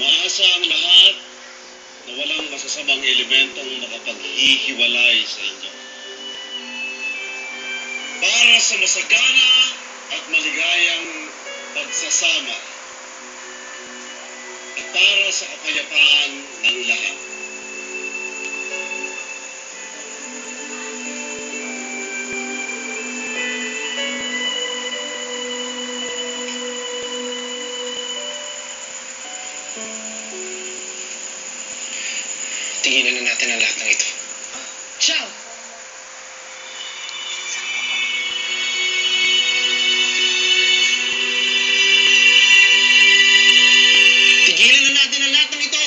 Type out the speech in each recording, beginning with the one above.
Umaasa ang lahat na walang masasamang elementong makapaghihiwalay sa inyo. Para sa masagana at maligayang pagsasama at para sa kapayapaan ng lahat. Natin ang lahat ng ito. Ciao! Tigilan na natin ang lahat ng ito!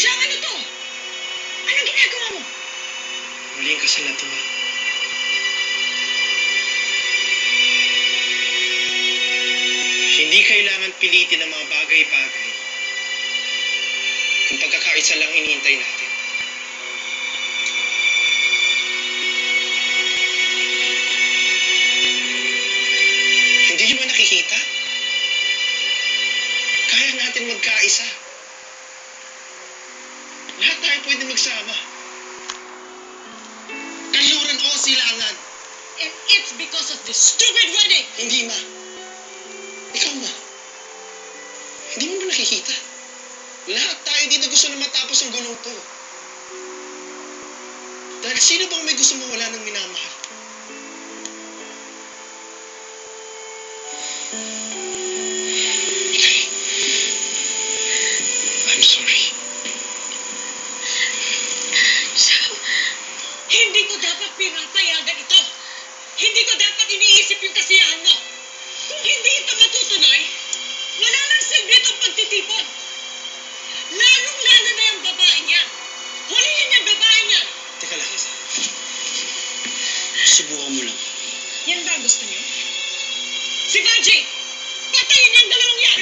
Ciao, ano to? Anong ginagawa mo? Muli ang kasal na to. Hindi kailangan pilitin ang mga bagay-bagay. Kung pagkakaisa lang hinihintay natin. Hindi nyo ba nakikita? Kaya natin magkaisa. Lahat tayo pwede magsama. Kaluran o silangan. And it's because of this stupid wedding! Hindi ma. Ikaw ma. Hindi mo ba nakikita? Lahat tayo dito gusto na matapos ang gulong to. Dahil sino bang may gusto mawala ng minamahal? I'm sorry. Hindi ko dapat pinapayagan ito! Hindi ko dapat iniisip yung kasiyahan mo! Subukan mo lang. Yan ba ang gusto niyo? Si Vanji! Patayin niyang dalawang yan!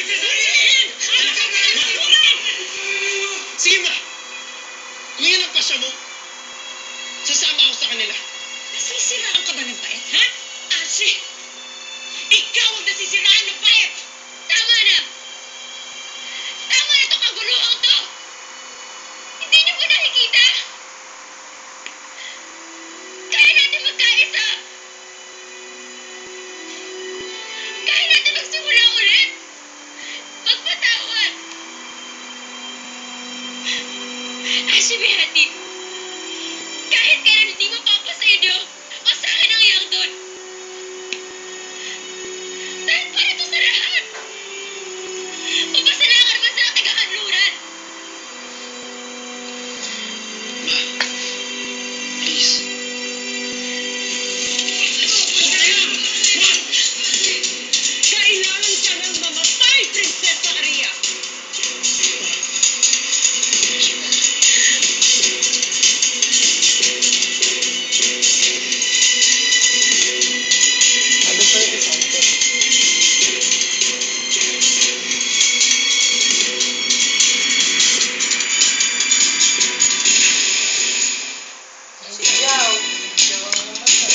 还是别人你。谁要有。